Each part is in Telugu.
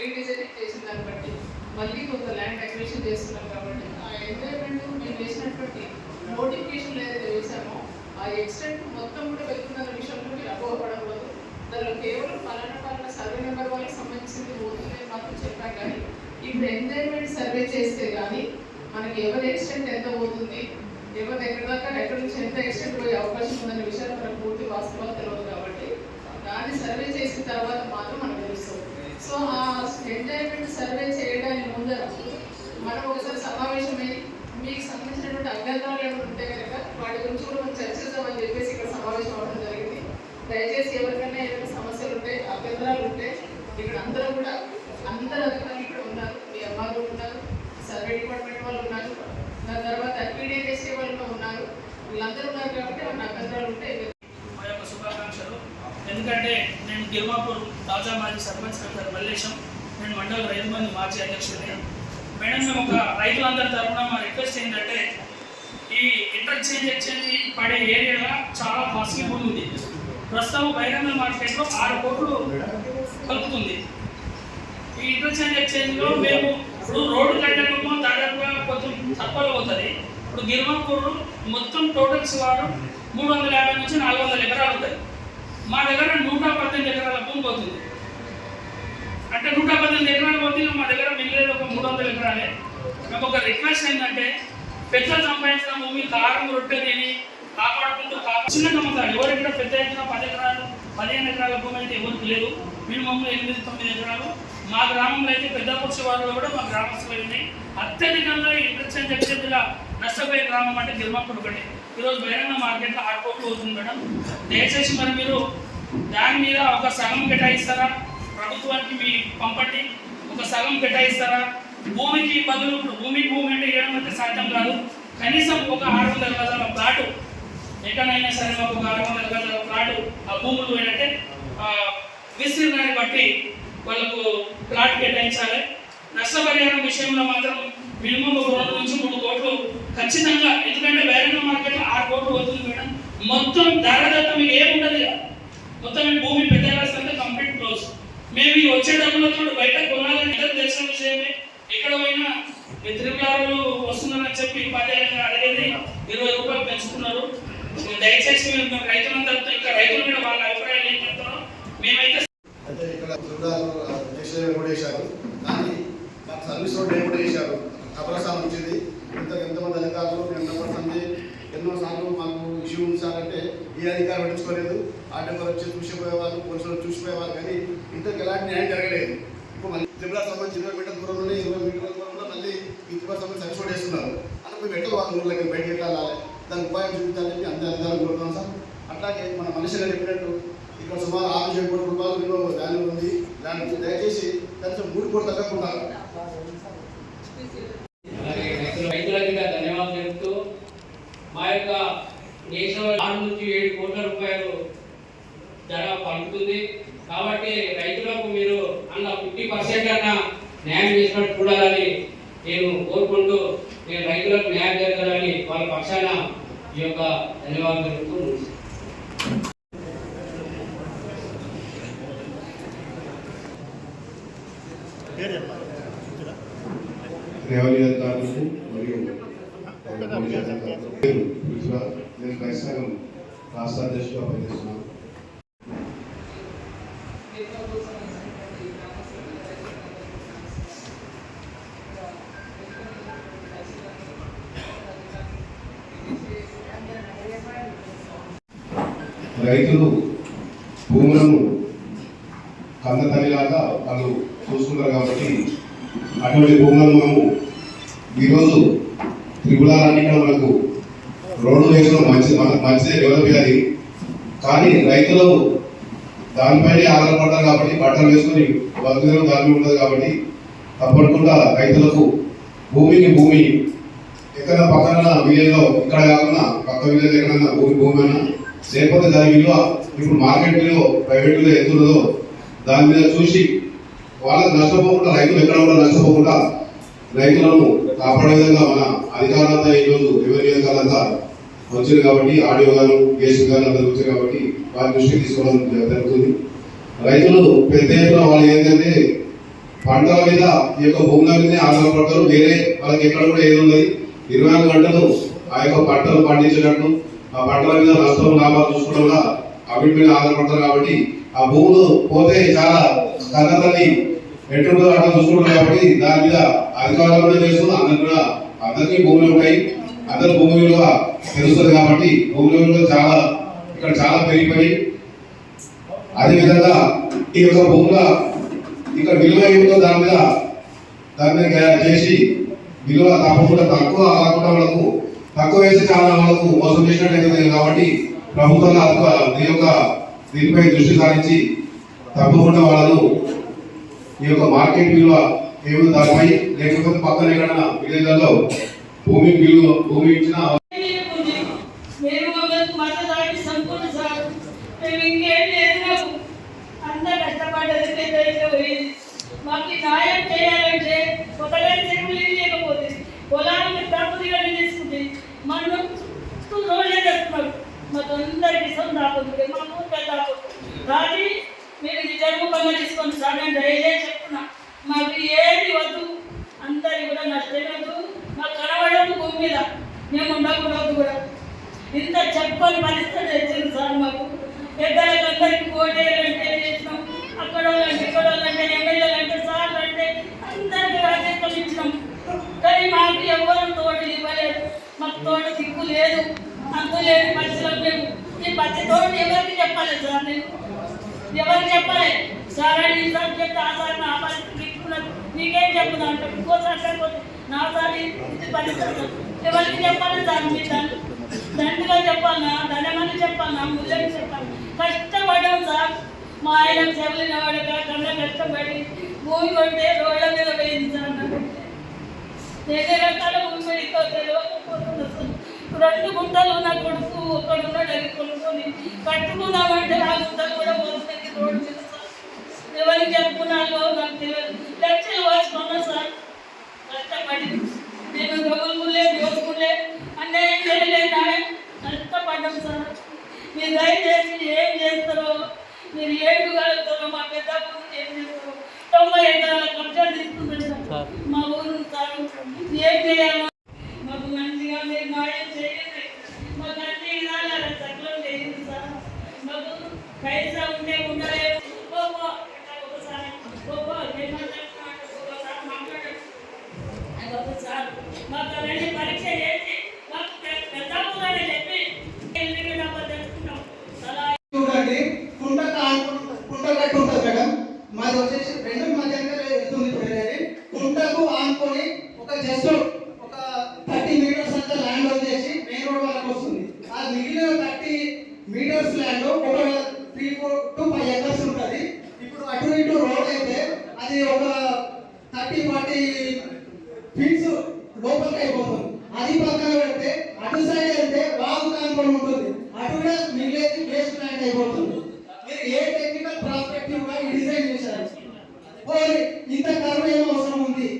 డిజైన్ చేసిన దాన్ని బట్టి మళ్ళీ కొంత ల్యాండ్ అక్విజిషన్ చేస్తున్నాం కాబట్టి ఆ ఎంజాయ్మెంట్ మేము వేసినటువంటి నోటిఫికేషన్ ఏదైతే వేసామో ఆ ఎక్స్టెంట్ మొత్తం కూడా వెళ్తుందన్న విషయంలో మీరు అపోహపడకూడదు దానిలో కేవలం పలానా పలానా సర్వే నెంబర్ వాళ్ళకి సంబంధించింది పోతుందని మాత్రం చెప్పాం కానీ ఇప్పుడు ఎంజాయ్మెంట్ సర్వే చేస్తే కానీ మనకి ఎవరి ఎక్స్టెంట్ ఎంత పోతుంది ఎవరి ఎక్కడ దాకా ఎక్కడి నుంచి ఎంత ఎక్స్టెంట్ పోయే అవకాశం ఉందనే విషయాలు మనకు పూర్తి వాస్తవాలు తెలియదు కాబట్టి దాన్ని సర్వే చేసిన తర్వాత మాత్రం మనకు సో ఆ ఎంటైర్మెంట్ సర్వే చేయడానికి ముందర మనం ఒకసారి సమావేశమై మీకు సంబంధించినటువంటి అభ్యంతరాలు ఏమైనా ఉంటే కనుక వాటి గురించి కూడా మనం చర్చిద్దామని చెప్పేసి ఇక్కడ సమావేశం అవ్వడం జరిగింది. దయచేసి ఎవరికైనా ఏదైనా సమస్యలు ఉంటే అభ్యంతరాలు ఉంటే ఇక్కడ అందరూ కూడా అందరు అధికారులు ఇక్కడ ఉన్నారు. మీ అమ్మాయిలు ఉన్నారు సర్వే డిపార్ట్మెంట్ వాళ్ళు ఉన్నారు. దాని తర్వాత అడ్మిడియట్ వాళ్ళు కూడా ఉన్నారు. వీళ్ళందరూ ఉన్నారు కాబట్టి ఏమైనా అభ్యంతరాలు ఉంటే ఎందుకంటే గిల్మాపూర్ గిర్మాపూర్ తాజా మాజీ సర్పంచ్ డాక్టర్ మల్లేశం. నేను మండల రైతు మంది మాజీ అధ్యక్షుడిని. మేడం మేము ఒక రైతులందరి తరఫున మా రిక్వెస్ట్ ఏంటంటే ఈ ఇంటర్చేంజ్ ఎక్స్చేంజ్ పడే ఏరియాలో చాలా పాసిబుల్ ఉంది ప్రస్తుతం బహిరంగ మార్కెట్లో ఆరు కోట్లు కలుపుతుంది. ఈ ఇంటర్చేంజ్ ఎక్స్చేంజ్లో మేము ఇప్పుడు రోడ్డు కట్టడము దాదాపుగా కొంచెం తక్కువలో అవుతుంది ఇప్పుడు గిరిమాపూర్ మొత్తం టోటల్ వారు మూడు వందల యాభై నుంచి నాలుగు వందల ఎకరాలు మా దగ్గర నూట పద్దెనిమిది ఎకరాల భూమి పోతుంది. అంటే నూట పద్దెనిమిది ఎకరాలు పోతే మా దగ్గర మిగిలేదు ఒక మూడు వందల ఎకరాలే. మేము ఒక రిక్వెస్ట్ ఏంటంటే పెద్దలు సంపాదించిన భూమి కారం రొట్టె తిని కాపాడుకుంటూ కాపా చిన్న నమ్మకాలు ఎవరు ఇక్కడ పెద్ద ఎకరా పది ఎకరాలు పదిహేను ఎకరాల భూమి అయితే ఎవరికి లేదు. మినిమం ఎనిమిది తొమ్మిది ఎకరాలు. మా గ్రామంలో అయితే పెద్ద పక్ష వాళ్ళు కూడా మా గ్రామస్తులు ఉన్నాయి. అత్యధికంగా ఇంటర్చేంజ్ ఎక్స్చేంజ్గా నష్టపోయే గ్రామం అంటే గిరిమప్పుడు ఒకటి ఈరోజు బహిరంగ మార్కెట్లో ఆరు కోట్లు అవుతుంది మేడం. దయచేసి మరి మీరు దాని మీద ఒక సగం కేటాయిస్తారా? ప్రభుత్వానికి మీ పంపండి. ఒక సగం కేటాయిస్తారా? భూమికి బదులు ఇప్పుడు భూమి భూమి అంటే ఇవ్వడం అయితే సాధ్యం కాదు. కనీసం ఒక ఆరు వందల గజాల ప్లాటు ఎక్కడైనా సరే మాకు ఒక ఆరు వందల గజాల ప్లాటు ఆ భూములు ఏంటంటే విస్తీర్ణాన్ని బట్టి వాళ్ళకు ప్లాట్ కేటాయించాలి. నష్టపరిహారం విషయంలో మాత్రం మినిమం ఒక రెండు నుంచి మూడు కోట్లు ఖచ్చితంగా ఎందుకంటే వేరే మార్కెట్లో ఆరు కోట్లు అవుతుంది మేడం. మొత్తం ధరదత్తం మీకు ఏముండదు మొత్తం ఈ భూమి పెద్దగా అంతా కంప్లీట్ క్లోజ్ మేము ఈ వచ్చే డబ్బులతో బయట కొనాలని ఇద్దరు తెలిసిన విషయమే. ఎక్కడ పోయినా మిత్రులు వస్తున్నారని చెప్పి పదేళ్ళగా అడిగేది ఇరవై రూపాయలు పెంచుతున్నారు. దయచేసి మేము మేము రైతులందరితో ఇంకా రైతులు కూడా వాళ్ళ అభిప్రాయాలు ఏం చెప్తారో మేమైతే అంటే ఇక్కడ చూడాలి డిక్షనరీ కూడా చేశారు. కానీ మాకు సర్వీస్ రోడ్ ఏం కూడా చేశారు. అపరసాలు వచ్చింది ఇంత ఎంతమంది అధికారులు ఎంతమంది మంది ఎన్నో సార్లు మాకు ఇష్యూ ఈ అధికారం పట్టించుకోలేదు ఆటో ఆటోలు వచ్చి చూసిపోయేవాళ్ళు పోలీసులు చూసిపోయేవాళ్ళు కానీ ఇంతకు ఎలాంటి న్యాయం జరగలేదు. ఇప్పుడు మళ్ళీ త్రిపుర సంబంధించి ఇరవై మీటర్ల దూరంలోనే ఇరవై మీటర్ల దూరంలో మళ్ళీ ఈ త్రిపుర సంబంధించి సర్వీస్ రోడ్ వేస్తున్నారు అందుకు మేము ఎట్లా వాళ్ళ ఊళ్ళకి బయటకి వెళ్ళాలి. దాని ఉపాయం చూపించాలని చెప్పి అంతే అధికారం కోరుతున్నాం సార్. అట్లాగే మన మనిషి చెప్పినట్టు ఇక్కడ సుమారు ఆరు ఏడు కోట్ల రూపాయలు విలువ వాల్యూ ఉంది. దానికి దయచేసి కనీసం మూడు కోట్లు తగ్గకుండా అలాగే రైతుల రైతులకి కూడా ధన్యవాదాలు తెలుపుతూ మా యొక్క నేషనల్ ఆరు నుంచి ఏడు కోట్ల రూపాయలు ఉంటుంది. కాబట్టి రైతులకు మీరు అన్న ఫిఫ్టీ పర్సెంట్ అన్న న్యాయం చేసినట్టు చూడాలని నేను కోరుకుంటూ నేను రైతులకు న్యాయం జరగాలని వాళ్ళ పక్షాన ఈ యొక్క ధన్యవాదాలు తెలుపుతూ ముగిస్తున్నాను. అధికారులకు మరియు నేను క్రైస్తవం రాష్ట్ర అధ్యక్షుడిగా పనిచేస్తున్నాను. రైతులు భూములను కన్న తల్లిలాగా వాళ్ళు చూసుకుంటారు కాబట్టి అటువంటి భూములను మనము ఈరోజు త్రిపులాలన్నీ కూడా మనకు రోడ్డు వేసిన మంచి మంచిదే డెవలప్ అయ్యాలి కానీ రైతులు దానిపైనే ఆధారపడతారు కాబట్టి బట్టలు వేసుకొని బతుకుదనం దాని ఉండదు కాబట్టి తప్పకుండా రైతులకు భూమికి భూమి ఎక్కడ పక్కన విలేజ్లో ఇక్కడ కాకుండా పక్క విలేజ్ ఎక్కడన్నా భూమి భూమి అయినా లేకపోతే దాని విలువ ఇప్పుడు మార్కెట్ విలువ ఎంత ఉన్నదో దాని మీద చూసి వాళ్ళకి నష్టపోకుండా రైతులు ఎక్కడ కూడా నష్టపోకుండా రైతులను కాపాడే విధంగా మన అధికారులంతా ఈరోజు రెవెన్యూ అధికారులంతా వచ్చింది కాబట్టి ఆడియో గాను గేసు గాను అందరూ వచ్చారు కాబట్టి వారి దృష్టికి తీసుకోవడం జరుగుతుంది. రైతులు పెద్ద ఎత్తున వాళ్ళు ఏంటంటే పంటల మీద ఈ యొక్క భూముల మీదనే ఆధారపడతారు. వేరే వాళ్ళకి ఎక్కడ కూడా ఏది ఉన్నది ఇరవై నాలుగు గంటలు ఆ యొక్క పంటలు పండించినట్టు ఆ పంటల మీద నష్టం లాభాలు చూసుకోవడంలో అవిటి మీద ఆధారపడతారు కాబట్టి ఆ భూములు పోతే చాలా కన్నతల్లి ఎటువంటి అట్లా చూసుకుంటారు కాబట్టి దాని మీద అధికారులు కూడా తెలుసు అందరు కూడా అందరికీ భూములు ఉంటాయి. అందరు భూమి విలువ తెలుస్తుంది కాబట్టి భూముల విలువ చాలా ఇక్కడ చాలా పెరిగిపోయి అదే విధంగా ఈ యొక్క భూముల ఇక్కడ విలువ ఏమిటో దాని మీద దాని మీద చేసి విలువ తప్పకుండా తక్కువ కాకుండా వాళ్ళకు తక్కువ వేసి చాలా వాళ్ళకు మోసం చేసినట్టు కాబట్టి ప్రభుత్వం దీని యొక్క దీనిపై దృష్టి సారించి తప్పకుండా వాళ్ళను ఈ యొక్క మార్కెట్ విలువ ఏమి దానిపై లేకపోతే పక్కన ఎక్కడన్నా విలేజ్లలో భూమి విలువ భూమి ఇచ్చిన మాకు మమ్మల్ని చేయాలంటే సంపూర్ణ సార్ మేము ఇంకేం లేదు నాకు అంత కష్టపడ్డది పెద్ద పోయింది మాకు ఈ న్యాయం చేయాలంటే కొత్తగా చెరువులు లేకపోతే పొలానికి తప్పుదిగా తీసుకుంది మనం రోజే తెస్తున్నారు మాకు అందరికి సొంత ఆపదు మా ఊరికే ఆపదు కానీ మీరు ఇది జరుగుకుండా తీసుకొని సార్ దయచేసి చెప్తున్నా మాకు ఏది వద్దు. అందరి కూడా నష్టమే మాకు కనబడదు భూమి మీద. మేము ఉండకూడదు కూడా. ఇంత చెప్పని పరిస్థితి తెచ్చింది సార్ మాకు. పెద్దలకు అందరికి కోటేయాలంటే చేసినాం? అక్కడ వాళ్ళంటే ఇక్కడ వాళ్ళంటే ఎమ్మెల్యేలు అంటే సార్లు అంటే అందరికీ రాజకీయం ఇచ్చినాం. కానీ మాకు ఎవరు తోడు ఇవ్వలేదు. మాకు తోడు దిక్కు లేదు. అంతు లేని పరిస్థితులు మేము ఈ పచ్చి తోడు ఎవరికి చెప్పాలి సార్ నేను? ఎవరికి చెప్పాలి సార్ అని సార్ చెప్తే ఆ సార్ నా పరిస్థితి దిక్కున్నది నీకేం చెప్పుదా అంటే ఇంకోసారి చెప్పదు నా సార్ ఇది పరిస్థితి ఎవరికి చెప్పాలి? సార్ మీ దాన్ని. దండగా చెప్పాలనా? ధనమని చెప్పాలనా? ముళ్ళని చెప్పాలి కష్టపడ్డాం సార్. మా ఆయన చెవులిన వాడక కన్నా కష్టపడి భూమి కొంటే రోడ్ల మీద పోయింది సార్ నాకు ఎన్ని రకాల భూమి పెడితో తెలియకపోతుంది అసలు. రెండు గుంటలు నా కొడుకు ఒకడున్నాడు అది కొనుక్కొని కట్టుకుందామంటే ఆ గుంటలు కూడా పోతుంది. రోడ్డు ఎవరికి చెప్పుకున్నాలో నాకు తెలియదు లక్షలు వేసుకున్నా సార్? కష్టపడి నేను దొంగలే దోసుకులే అన్యాయం చేయలే న్యాయం కష్టపడ్డాం సార్. మీరు దయచేసి ఏం చేస్తారో మీరు ఏం కలుగుతారో మా పెద్ద ఏం చేస్తారో. తొంభై ఎకరాల కబ్జా తీసుకుంటారు సార్. మా ఊరు సార్ ఏం చేయాలో. మాకు మంచిగా మీరు న్యాయం చేయండి. మాకు అన్ని విధాల సకలం చేయండి సార్. మాకు పైసా ఉంటే ఉండలేదు మీటర్స్ ల్యాండ్ ఒక three four to five acres ఉంటుంది. ఇప్పుడు అటు ఇటు అయితే అది ఒక థర్టీ ఫార్టీ ఫీట్స్ లోపలికి అయిపోతుంది అది పక్కన పెడితే అటు సైడ్ వెళ్తే వాగు కానుకొని ఉంటుంది అటు కూడా మిగిలేది వేస్ట్ ల్యాండ్ అయిపోతుంది మీరు ఏ టెక్నికల్ ప్రాస్పెక్టివ్గా ఈ డిజైన్ చేశారు ఓయ్ ఇంత కరువు ఏం అవసరం ఉంది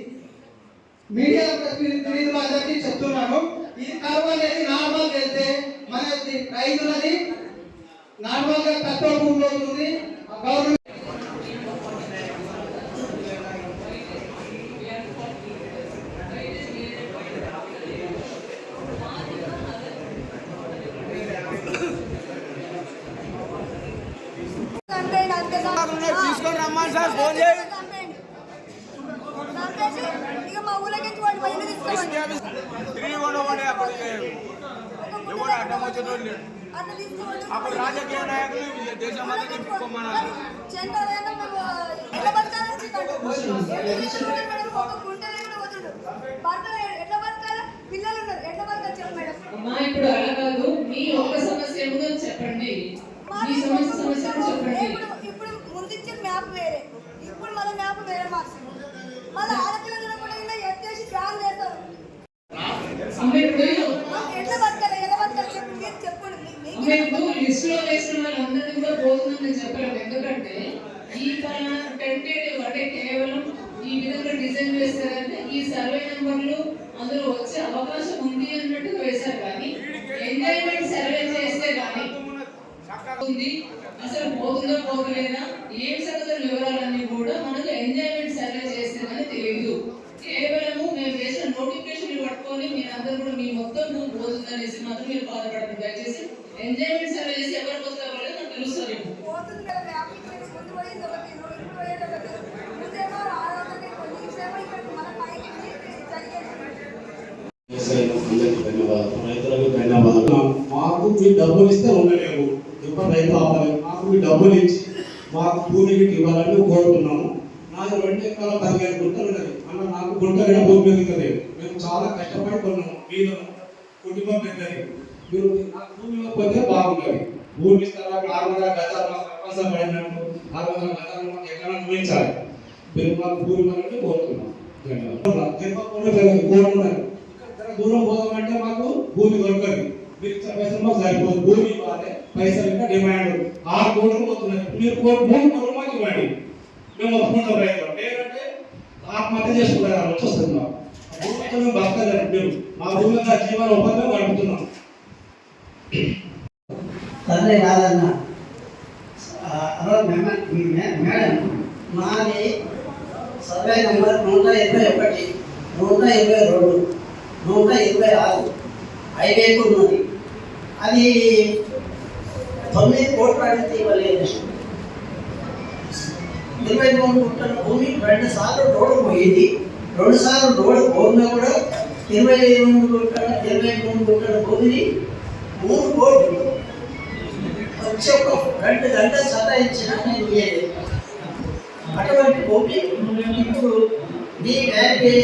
మీడియా ప్రతినిధులు అందరికీ చెప్తున్నాను ఇది కరువు అనేది నార్మల్ వెళ్తే మన రైతులది నార్మల్గా తక్కువ భూమి అవుతుంది గవర్నమెంట్ తీసుకొని రమ్మని సార్ ఫోన్ తిరిగి ఉండవండి అప్పుడు అడ్డం వచ్చేటోళ్ళు అప్పుడు రాజకీయ నాయకులు దేశం అంతా తిప్పుకోమన్నారు. చెప్పండి ఇప్పుడు అలా కాదు. మీ ఒక్క సమస్య ఏముందో చెప్పండి. మీ సమస్య సమస్యను చెప్పండి. ఇప్పుడు ముందు మ్యాప్ వేరే. మళ్ళీ ఆడపిల్లలు కూడా ఇలా ఎత్తేసి బ్యాన్ చేస్తారు. ఎట్లా బతకాలి? ఎలా బతకాలి? చెప్పి ఎందుకంటే ఈ టెంటేటివ్ అంటే కేవలం ఈ విధంగా డిజైన్ వేస్తారంటే ఈ సర్వే నెంబర్లు అందులో వచ్చే అవకాశం ఉంది అన్నట్టు వేశారు. కానీ ఎంజాయ్మెంట్ సర్వే చేస్తే కానీ ఉంది. అసలు పోతుందో పోగలేదా ఏం మాకు మీ డబ్బులు ఇస్తే ఉండలేము ఇప్పుడు రైతు ఆపలేదు మాకు మీ డబ్బులు ఇచ్చి మాకు భూమికి ఇవ్వాలని కోరుతున్నాము. నాకు రెండు ఎకరాల పదిహేను గుంటలు ఉన్నది. అన్న నాకు గుంట కూడా భూమి పెరుగుతుంది మేము చాలా కష్టపడి కొన్నాము మీరు కుటుంబం పెద్దది. మీరు నాకు భూమి ఇవ్వకపోతే బాగుంటుంది భూమి ఇస్తారా ఆరు వందల గజాలు అవకాశం పడినట్టు ఆరు వందల గజాలు మాకు ఎక్కడ చూపించాలి మీరు మాకు భూమి ఇవ్వాలని కోరుతున్నాం తిరుపతి కోరుకున్నారు ఇక్కడ దూరం పోదామంటే మాకు భూమి దొరకదు. మీరు ఇచ్చే పైసలు సరిపోదు. భూమి ఇవ్వాలి పైసలు ఇంకా డిమాండ్. ఆరు కోట్లు పోతున్నాయి మీరు కోటి కోట్లు మాకు ఇవ్వండి. మేము ఒప్పుకుంటాం రైతులు లేదంటే ఆత్మహత్య చేసుకుంటారు. మాకు. భూమితో మేము బతకలేదు మేము మా భూమి మీద జీవన ఉపాధి గడుపుతున్నాం. తండ్రి రాదన్న మేడం మాది సర్వే నెంబర్ నూట ఇరవై ఒకటి నూట ఇరవై రెండు నూట ఇరవై ఆరు. హైవేకు ఉన్నది. అది తొమ్మిది కోట్ల అనేది ఇవ్వలేదు. ఇరవై మూడు కోట్ల భూమి రెండు సార్లు రోడ్డు పోయింది. రెండు సార్లు రోడ్డు పోయినా కూడా ఇరవై మూడు కోట్ల ఇరవై మూడు కోట్ల భూమిని మూడు కోట్లు వచ్చి ఒక రెండు గంట సతాయించిన నేను ఇయ్యలేదు అటువంటి భూమి ఇప్పుడు నీ వ్యాధి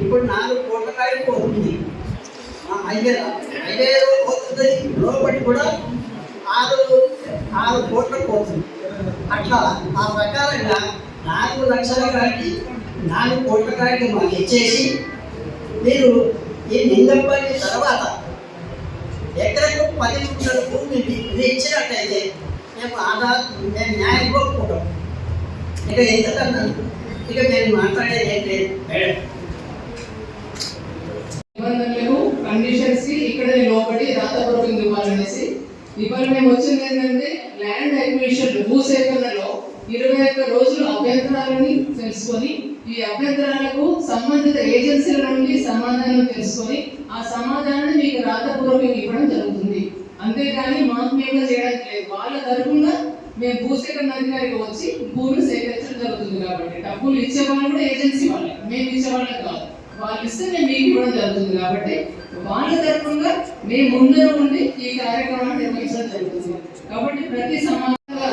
ఇప్పుడు నాలుగు కోట్ల కాడికి పోతుంది. అయ్యారు హైవే పోతుంది లోపలి కూడా ఆరు ఆరు కోట్లకు పోతుంది. అట్లా ఆ ప్రకారంగా నాలుగు లక్షల కాడికి నాలుగు కోట్ల కాడికి మాకు ఇచ్చేసి మీరు ఈ నిందపల్లి తర్వాత ఎకరకు పది గుంటల భూమి మీరు ఇచ్చినట్టయితే మేము ఆధార్ మేము న్యాయం కోరుకుంటాం. ఇక ఎంతకన్నా ఇక నేను మాట్లాడేది ఏం లేదు. మేడం నిబంధనలకు కండిషన్స్కి ఇక్కడ లోబడి రాతపూర్వకంగా ఇవ్వాలనేసి. ఇవాళ మేము వచ్చింది ఏంటంటే ల్యాండ్ అక్విజిషన్ భూసేకరణలో ఇరవై ఒక్క రోజులు అభ్యంతరాలని తెలుసుకొని ఈ అభ్యంతరాలకు సంబంధిత ఏజెన్సీల నుండి సమాధానం తెలుసుకొని ఆ సమాధానాన్ని మీకు రాతపూర్వకంగా ఇవ్వడం జరుగుతుంది. అంతేగాని మాకు మేము చేయడానికి లేదు. వాళ్ళ తరఫున మేము భూసేకరణ అధికారికి వచ్చి భూమిని సేకరించడం జరుగుతుంది కాబట్టి. డబ్బులు ఇచ్చే వాళ్ళు కూడా ఏజెన్సీ వాళ్ళే. మేము ఇచ్చేవాళ్ళకి కాదు. వాళ్ళు ఇస్తే మేము మీకు ఇవ్వడం జరుగుతుంది కాబట్టి వాళ్ళ తరఫున మేము ముందర ఉండి ఈ కార్యక్రమాన్ని నిర్వహించడం జరుగుతుంది కాబట్టి ప్రతి సమాజంగా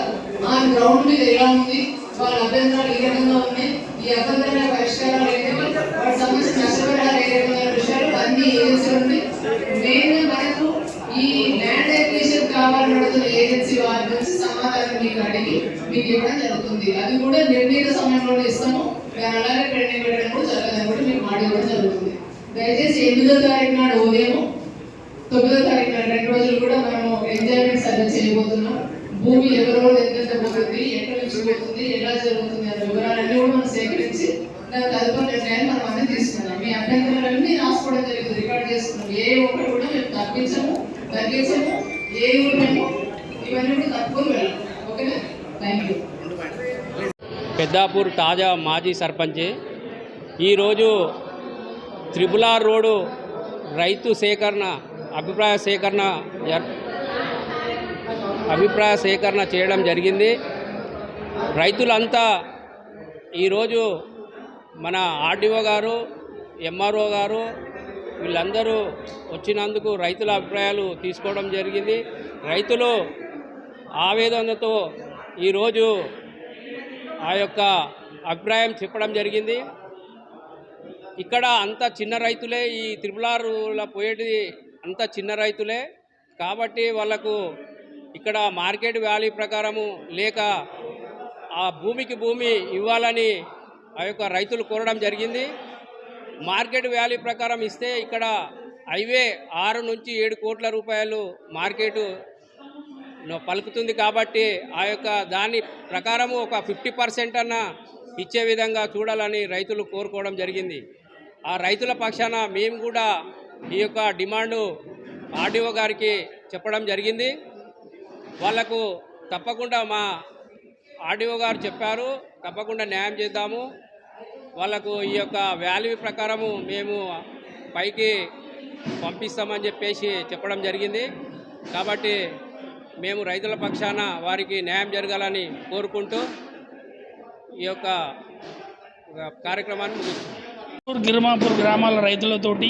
ఆ గ్రౌండ్ మీద ఎలా ఉంది వాళ్ళ అభ్యంతరాలు ఏ రకంగా ఉన్నాయి ఈ అభ్యంతరాల పరిష్కారాలు ఏంటి వాటి సంబంధించిన నష్టపరిహారం ఏ రకమైన విషయాలు అన్ని ఏజెన్సీ ఉంది మెయిన్ మనకు ఈ ల్యాండ్ అక్విజిషన్ కావాలని అడుగుతున్న ఏజెన్సీ వారి నుంచి సమాధానం మీకు అడిగి మీకు ఇవ్వడం జరుగుతుంది అది కూడా నిర్ణీత సమయంలోనే ఇస్తాము దాని అలాగే పెండింగ్ పెట్టడం కూడా జరగదని కూడా మీకు మాట ఇవ్వడం జరుగుతుంది దయచేసి ఎనిమిదో తారీఖు నాడు ఉదయం తొమ్మిదో తారీఖు నాడు రెండు రోజులు కూడా మనము ఎంజాయ్మెంట్ సర్వే చేయబోతున్నాం భూమి ఎవరో ఎంతెంత పోతుంది ఎక్కడ నుంచి పోతుంది ఎలా జరుగుతుంది అనే వివరాలన్నీ కూడా మనం సేకరించి దాని తదుపరి నిర్ణయాన్ని మనం అన్ని తీసుకున్నాం. మీ అభ్యంతరాలన్నీ రాసుకోవడం జరుగుతుంది రికార్డ్ చేసుకున్నాం. ఏ ఒక్కటి కూడా మేము తగ్గించము తగ్గించము ఏ ఊరు ఇవన్నీ కూడా తక్కువ వెళ్ళాం. ఓకేనా? థ్యాంక్ యూ పెద్దాపూర్ తాజా మాజీ సర్పంచ్. ఈరోజు త్రిపుల రోడ్డు రైతు సేకరణ అభిప్రాయ సేకరణ అభిప్రాయ సేకరణ చేయడం జరిగింది. రైతులంతా ఈరోజు మన ఆర్డీఓ గారు ఎంఆర్ఓ గారు వీళ్ళందరూ వచ్చినందుకు రైతుల అభిప్రాయాలు తీసుకోవడం జరిగింది. రైతులు ఆవేదనతో ఈరోజు ఆ యొక్క అభిప్రాయం చెప్పడం జరిగింది. ఇక్కడ అంత చిన్న రైతులే ఈ త్రిపులారుల పోయేటిది అంత చిన్న రైతులే. కాబట్టి వాళ్ళకు ఇక్కడ మార్కెట్ వాల్యూ ప్రకారము లేక ఆ భూమికి భూమి ఇవ్వాలని ఆ యొక్క రైతులు కోరడం జరిగింది. మార్కెట్ వాల్యూ ప్రకారం ఇస్తే ఇక్కడ హైవే ఆరు నుంచి ఏడు కోట్ల రూపాయలు మార్కెట్ పలుకుతుంది కాబట్టి ఆ యొక్క దాని ప్రకారము ఒక ఫిఫ్టీ పర్సెంట్ అన్న ఇచ్చే విధంగా చూడాలని రైతులు కోరుకోవడం జరిగింది. ఆ రైతుల పక్షాన మేము కూడా ఈ యొక్క డిమాండు ఆర్డీఓ గారికి చెప్పడం జరిగింది. వాళ్ళకు తప్పకుండా మా ఆర్డీఓ గారు చెప్పారు తప్పకుండా న్యాయం చేద్దాము. వాళ్ళకు ఈ యొక్క వాల్యూ ప్రకారము మేము పైకి పంపిస్తామని చెప్పేసి చెప్పడం జరిగింది. కాబట్టి మేము రైతుల పక్షాన వారికి న్యాయం జరగాలని కోరుకుంటూ ఈ యొక్క కార్యక్రమాన్ని గిరిమాపూర్ గ్రామాల రైతులతోటి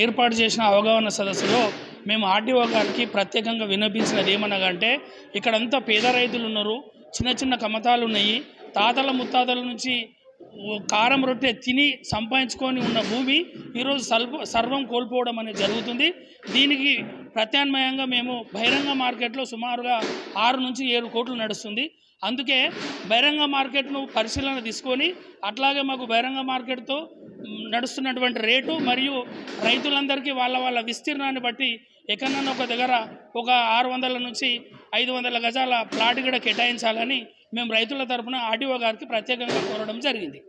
ఏర్పాటు చేసిన అవగాహన సదస్సులో మేము ఆర్డీఓ గారికి ప్రత్యేకంగా వినిపించినది ఏమనగంటే ఇక్కడంతా పేద రైతులు ఉన్నారు చిన్న చిన్న కమతాలు ఉన్నాయి తాతల ముత్తాతల నుంచి కారం రొట్టె తిని సంపాదించుకొని ఉన్న భూమి ఈరోజు సల్ప సర్వం కోల్పోవడం అనేది జరుగుతుంది. దీనికి ప్రత్యామ్నాయంగా మేము బహిరంగ మార్కెట్లో సుమారుగా ఆరు నుంచి ఏడు కోట్లు నడుస్తుంది. అందుకే బహిరంగ మార్కెట్ను పరిశీలన తీసుకొని అట్లాగే మాకు బహిరంగ మార్కెట్తో నడుస్తున్నటువంటి రేటు మరియు రైతులందరికీ వాళ్ళ వాళ్ళ విస్తీర్ణాన్ని బట్టి ఎక్కడన్నా ఒక దగ్గర ఒక ఆరు వందల నుంచి ఐదు వందల గజాల ప్లాట్ కూడా కేటాయించాలని మేము రైతుల తరఫున ఆర్డీఓ గారికి ప్రత్యేకంగా కోరడం జరిగింది.